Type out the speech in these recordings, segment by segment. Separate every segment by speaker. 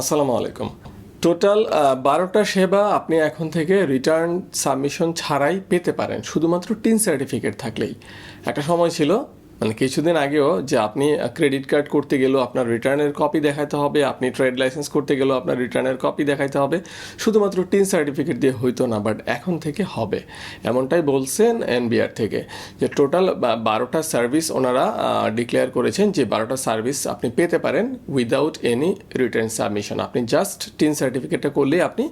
Speaker 1: আসসালামু আলাইকুম। টোটাল বারোটা সেবা আপনি এখন থেকে রিটার্ন সাবমিশন ছাড়াই পেতে পারেন। শুধুমাত্র টিন সার্টিফিকেট থাকলেই। একটা সময় ছিল মানে কিছুদিন আগেও যে আপনি ক্রেডিট কার্ড করতে গেলেও আপনার রিটার্নের কপি দেখাতে হবে, আপনি ট্রেড লাইসেন্স করতে গেলেও আপনার রিটার্নের কপি দেখাতে হবে। শুধুমাত্র টিন সার্টিফিকেট দিয়ে হইতো না বাট এখন থেকে হবে। এমনটাই বলছেন এনবিআর থেকে যে টোটাল বারোটা সার্ভিস ওনারা ডিক্লেয়ার করেছেন যে বারোটা সার্ভিস আপনি পেতে পারেন উইদাউট এনি রিটার্ন সাবমিশন আপনি জাস্ট টিন সার্টিফিকেটটা করলেই আপনি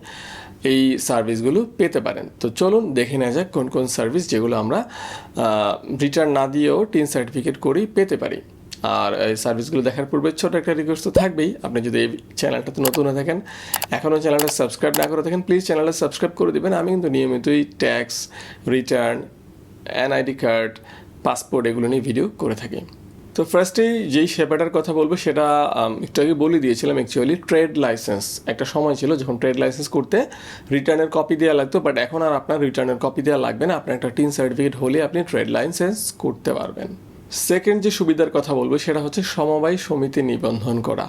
Speaker 1: এই সার্ভিসগুলো পেতে পারেন। তো চলুন দেখে নেওয়া যাক কোন কোন সার্ভিস যেগুলো আমরা রিটার্ন না দিয়েও টিন সার্টিফিকেট করেই পেতে পারি। আর এই সার্ভিসগুলো দেখার পূর্বে ছোট একটা রিকোয়েস্ট তো থাকবেই। আপনি যদি এই চ্যানেলটাতে নতুন হয়ে থাকেন এখনও চ্যানেলটা সাবস্ক্রাইব না করে থাকেন প্লিজ চ্যানেলটা সাবস্ক্রাইব করে দেবেন। আমি কিন্তু নিয়মিতই tax return NID card passport এগুলো নিয়ে ভিডিও করে থাকি। তো ফার্স্টেই যেই সেবাটার কথা বলব, সেটা একটু আগে বলে দিয়েছিলাম অ্যাকচুয়ালি ট্রেড লাইসেন্স একটা সময় ছিল যখন ট্রেড লাইসেন্স করতে রিটার্নের কপি দেওয়া লাগতো বাট এখন আর আপনার রিটার্নের কপি দেওয়া লাগবে না। আপনার একটা টিন সার্টিফিকেট হলে আপনি ট্রেড লাইসেন্স করতে পারবেন। সেকেন্ড যে সুবিধার কথা বলব, সেটা হচ্ছে সমবায় সমিতি নিবন্ধন করা।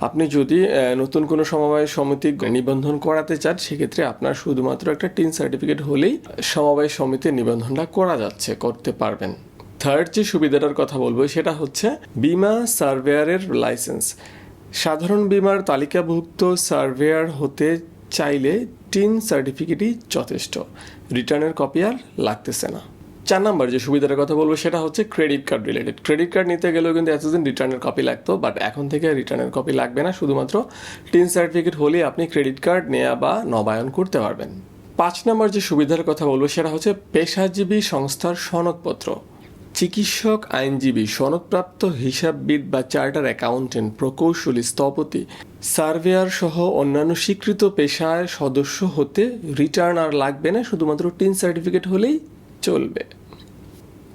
Speaker 1: আপনি যদি নতুন কোনো সমবায় সমিতি নিবন্ধন করাতে চান, সেক্ষেত্রে আপনার শুধুমাত্র একটা টিন সার্টিফিকেট হলেই সমবায় সমিতির নিবন্ধনটা করা যাচ্ছে, করতে পারবেন। থার্ড যে সুবিধাটার কথা বলব, সেটা হচ্ছে বিমা সার্ভেয়ারের লাইসেন্স। সাধারণ বিমার তালিকাভুক্ত সার্ভেয়ার হতে চাইলে টিন সার্টিফিকেটই যথেষ্ট। রিটার্নের কপি আর লাগতেছে না। চার নাম্বার যে সুবিধার কথা বলব, সেটা হচ্ছে credit card related credit card নিতে গেলেও কিন্তু এতদিন রিটার্নের কপি লাগতো বাট এখন থেকে রিটার্নের কপি লাগবে না। শুধুমাত্র টিন সার্টিফিকেট হলে আপনি ক্রেডিট কার্ড নেওয়া বা নবায়ন করতে পারবেন। পাঁচ নম্বর যে সুবিধার কথা বলব, সেটা হচ্ছে পেশাজীবী সংস্থার সনদপত্র। চিকিৎসক, আইনজীবী, সনদপ্রাপ্ত হিসাববিদ বা চার্টার অ্যাকাউন্টেন্ট, প্রকৌশলী, স্থপতি, সার্ভেয়ার সহ অন্যান্য স্বীকৃত পেশায় সদস্য হতে রিটার্ন আর লাগবে না। শুধুমাত্র টিন সার্টিফিকেট হলেই চলবে।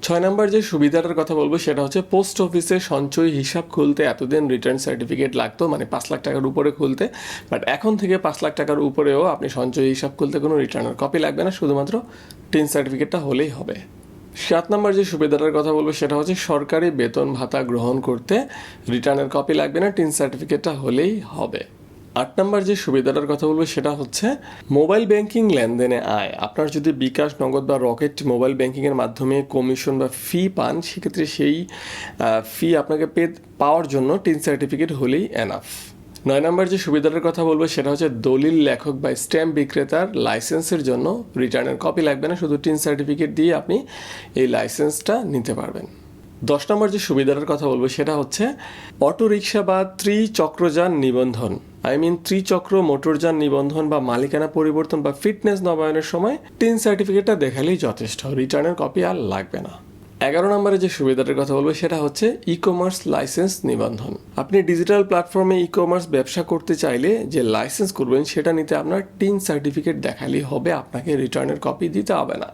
Speaker 1: ছয় নম্বর যে সুবিধাটার কথা বলব, সেটা হচ্ছে পোস্ট অফিসে সঞ্চয় হিসাব খুলতে এতদিন রিটার্ন সার্টিফিকেট লাগতো মানে পাঁচ লাখ টাকার উপরে খুলতে। বাট এখন থেকে পাঁচ লাখ টাকার উপরেও আপনি সঞ্চয় হিসাব খুলতে কোনো রিটার্নের কপি লাগবে না, শুধুমাত্র টিন সার্টিফিকেটটা হলেই হবে। সাত নম্বর যে সুবিধাটার কথা বলব, সেটা হচ্ছে সরকারি বেতন ভাতা গ্রহণ করতে রিটার্নের কপি লাগবে না টিন সার্টিফিকেটটা হলেই হবে। আট নম্বর যে সুবিধাটার কথা বলব সেটা হচ্ছে মোবাইল ব্যাংকিং লেনদেনে আয়। আপনার যদি বিকাশ, নগদ বা রকেট মোবাইল ব্যাংকিংয়ের মাধ্যমে কমিশন বা ফি পান, সেক্ষেত্রে সেই ফি আপনাকে পে, পাওয়ার জন্য টিন সার্টিফিকেট হলেই এনাফ নয় নম্বর যে সুবিধাটার কথা বলব সেটা হচ্ছে দলিল লেখক বা স্ট্যাম্প বিক্রেতার লাইসেন্সের জন্য রিটার্নের কপি লাগবে না। শুধু টিন সার্টিফিকেট দিয়ে আপনি এই লাইসেন্সটা নিতে পারবেন। দশ নম্বর যে সুবিধাটার কথা বলব সেটা হচ্ছে অটো রিক্সা বা ত্রিচক্রযান নিবন্ধন। আই মিন ত্রিচক্র, মোটরযান নিবন্ধন বা মালিকানা পরিবর্তন বা ফিটনেস নবায়নের সময় টিন সার্টিফিকেটটা দেখালেই যথেষ্ট, রিটার্নের কপি আর লাগবে না। এগারো নম্বরে যে সুবিধাটার কথা বলব সেটা হচ্ছে ই কমার্স লাইসেন্স নিবন্ধন। আপনি ডিজিটাল প্ল্যাটফর্মে ই কমার্স ব্যবসা করতে চাইলে যে লাইসেন্স করবেন সেটা নিতে আপনার টিন সার্টিফিকেট দেখালেই হবে, আপনাকে রিটার্নের কপি দিতে হবে না।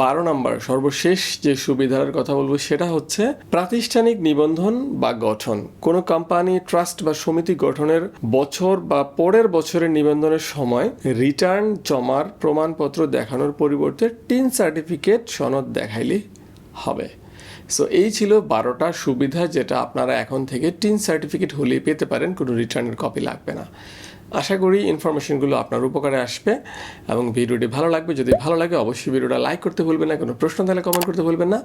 Speaker 1: বারো নম্বর, সর্বশেষ যে সুবিধার কথা বলব সেটা হচ্ছে প্রাতিষ্ঠানিক নিবন্ধন বা গঠন। কোনো কোম্পানি ট্রাস্ট বা সমিতি গঠনের বছর বা পরের বছরের নিবন্ধনের সময় রিটার্ন জমার প্রমাণপত্র দেখানোর পরিবর্তে টিন সার্টিফিকেট সনদ দেখাইলেই হবে। সো এই ছিল বারোটা সুবিধা যেটা আপনারা এখন থেকে টিন সার্টিফিকেট হলেই পেতে পারেন, কোনো রিটার্নের কপি লাগবে না। আশা করি ইনফরমেশনগুলো আপনার উপকারে আসবে এবং ভিডিওটি ভালো লাগবে। যদি ভালো লাগে, অবশ্যই ভিডিওটা লাইক করতে ভুলবেন না, কোনো প্রশ্ন থাকলে কমেন্ট করতে ভুলবেন না।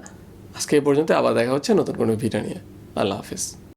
Speaker 1: আজকে এই পর্যন্ত, আবার দেখা হচ্ছে নতুন কোনো ভিডিও নিয়ে। আল্লাহ হাফিজ।